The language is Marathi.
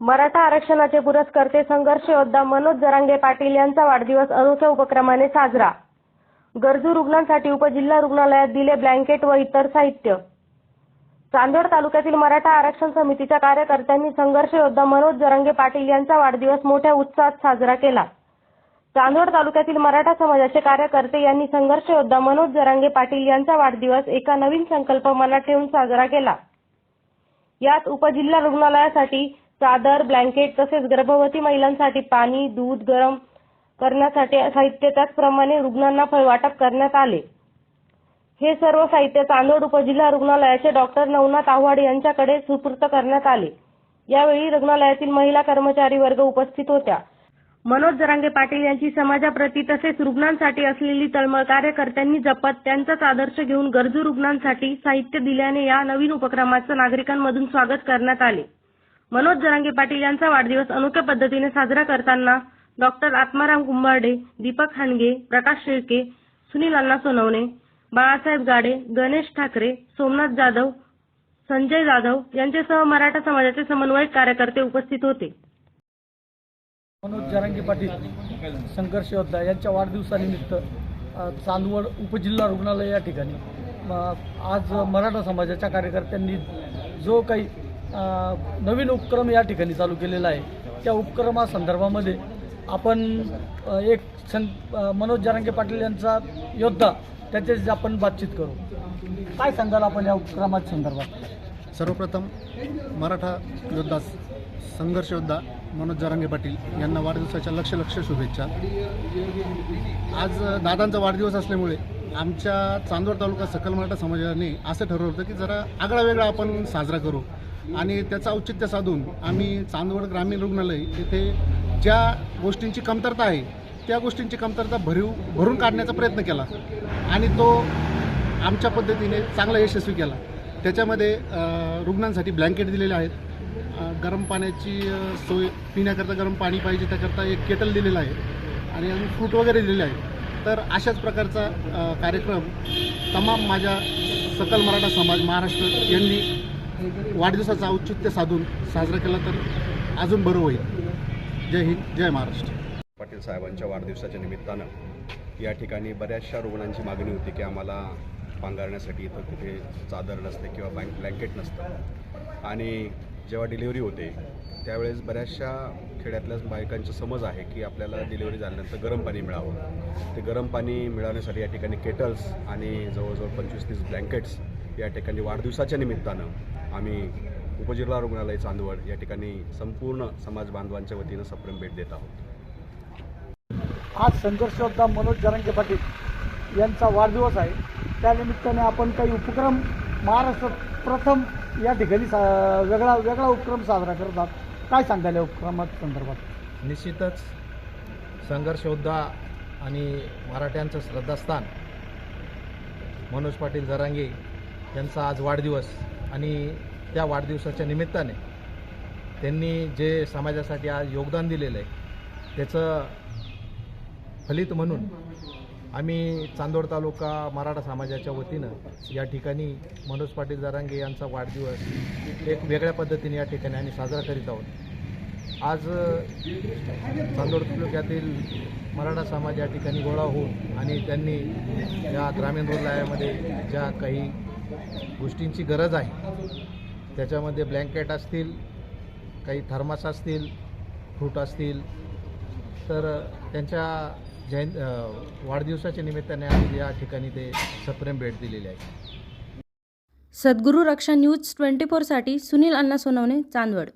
मराठा आरक्षणाचे पुरस्कर्ते संघर्ष योद्धा मनोज जरांगे पाटील यांचा वाढदिवस अनोख्या उपक्रमाने साजरा. गरजू रुग्णांसाठी उपजिल्हा रुग्णालयात दिले ब्लँकेट व इतर साहित्य. चांदवड तालुक्यातील मराठा आरक्षण समितीच्या कार्यकर्त्यांनी संघर्ष योद्धा मनोज जरांगे पाटील यांचा वाढदिवस मोठ्या उत्साहात साजरा केला. चांदवड तालुक्यातील मराठा समाजाचे कार्यकर्ते यांनी संघर्ष योद्धा मनोज जरांगे पाटील यांचा वाढदिवस एका नवीन संकल्प मनात ठेवून साजरा केला. यात उपजिल्हा रुग्णालयासाठी चादर ब्लँकेट तसेच गर्भवती महिलांसाठी पाणी दूध गरम करण्यासाठी साहित्य त्याचप्रमाणे रुग्णांना फळ वाटप करण्यात आले. हे सर्व साहित्य चांदोड उपजिल्हा रुग्णालयाचे डॉक्टर नवनाथ आव्हाड यांच्याकडे सुपूर्त करण्यात आले. यावेळी रुग्णालयातील महिला कर्मचारी वर्ग उपस्थित होत्या. मनोज जरांगे पाटील यांची समाजाप्रती तसेच रुग्णांसाठी असलेली तळमळ कार्यकर्त्यांनी जपत त्यांचाच आदर्श घेऊन गरजू रुग्णांसाठी साहित्य दिल्याने या नवीन उपक्रमाचं नागरिकांमधून स्वागत करण्यात आले. मनोज जरांगे पाटील यांचा वाढदिवस अनोख्या पद्धतीने साजरा करताना डॉक्टर आत्माराम कुंभारडे दीपक हानगे प्रकाश शेळके सुनील अण्णा सोनवणे बाळासाहेब गाडे गणेश ठाकरे सोमनाथ जाधव संजय जाधव यांच्यासह मराठा समाजाचे समन्वयक कार्यकर्ते उपस्थित होते. मनोज जरांगे पाटील संघर्ष योद्धा यांच्या वाढदिवसानिमित्त चांदवड उपजिल्हा रुग्णालय या ठिकाणी आज मराठा समाजाच्या कार्यकर्त्यांनी जो काही नवीन उपक्रम या ठिकाणी चालू केलेला आहे. त्या उपक्रमासंदर्भामध्ये आपण एक सं मनोज जरांगे पाटील यांचा योद्धा त्याच्याशी आपण बातचीत करू. काय सांगाल आपण या उपक्रमाच्या संदर्भात? सर्वप्रथम मराठा योद्धा संघर्ष योद्धा मनोज जरांगे पाटील यांना वाढदिवसाच्या लक्ष लक्ष शुभेच्छा. आज दादांचा वाढदिवस असल्यामुळे आमच्या चांदवड तालुका सकल मराठा समाजाने असं ठरवलं होतं की जरा आगळा वेगळा आपण साजरा करू. आणि त्याचं औचित्य साधून आम्ही चांदवड ग्रामीण रुग्णालय येथे ज्या गोष्टींची कमतरता आहे त्या गोष्टींची कमतरता भरीव भरून काढण्याचा प्रयत्न केला. आणि तो आमच्या पद्धतीने चांगला यशस्वी केला. त्याच्यामध्ये रुग्णांसाठी ब्लँकेट दिलेले आहेत. गरम पाण्याची सोय पिण्याकरता गरम पाणी पाहिजे त्याकरता एक केटल दिलेलं आहे. आणि अजून फ्रूट वगैरे दिलेले आहे तर अशाच प्रकारचा कार्यक्रम तमाम माझ्या सकल मराठा समाज महाराष्ट्र यांनी वाढदिवसाचं औचित्य साधून साजरा केला तर अजून बरं होईल. जय हिंद जय महाराष्ट्र. पाटील साहेबांच्या वाढदिवसाच्या निमित्तानं या ठिकाणी बऱ्याचशा रुग्णांची मागणी होती की आम्हाला पांघरण्यासाठी इथं कुठे चादर नसते किंवा बँक ब्लँकेट नसतं. आणि जेव्हा डिलिव्हरी होते त्यावेळेस बऱ्याचशा खेड्यातल्याच बायकांचा समज आहे की आपल्याला डिलिव्हरी झाल्यानंतर गरम पाणी मिळावं. ते गरम पाणी मिळवण्यासाठी या ठिकाणी केटल्स आणि जवळजवळ पंचवीस तीस ब्लँकेट्स या ठिकाणी वाढदिवसाच्या निमित्तानं आम्ही उपजिल्हा रुग्णालय चांदवड या ठिकाणी संपूर्ण समाज बांधवांच्या वतीनं सप्रेम भेट देत आहोत. आज संघर्ष योद्धा मनोज जरांगे पाटील यांचा वाढदिवस आहे. त्यानिमित्ताने आपण काही उपक्रम महाराष्ट्रात प्रथम या ठिकाणी सा वेगळा वेगळा उपक्रम साजरा करतात काय सांगाल या उपक्रमात संदर्भात? निश्चितच संघर्ष योद्धा आणि मराठ्यांचं श्रद्धास्थान मनोज पाटील जरांगे त्यांचा आज वाढदिवस आणि त्या वाढदिवसाच्या निमित्ताने त्यांनी जे समाजासाठी आज योगदान दिलेलं आहे त्याचं फलित म्हणून आम्ही चांदोड तालुका मराठा समाजाच्या वतीनं या ठिकाणी मनोज पाटील जरांगे यांचा वाढदिवस एक वेगळ्या पद्धतीने या ठिकाणी आम्ही साजरा करीत आहोत. आज चांदोड तालुक्यातील मराठा समाज या ठिकाणी गोळा होऊन आणि त्यांनी या ग्रामीण रुग्णालयामध्ये ज्या काही गोष्टींची गरज आहे. त्याच्यामध्ये ब्लँकेट असतील काही थर्मास असतील फ्रूट असतील. तर त्यांच्या जयं वाढदिवसाच्या निमित्ताने आम्ही या ठिकाणी ते सप्रेम भेट दिलेली आहे. सद्गुरू रक्षा न्यूज ट्वेंटी फोरसाठी सुनील अण्णा सोनवणे चांदवड.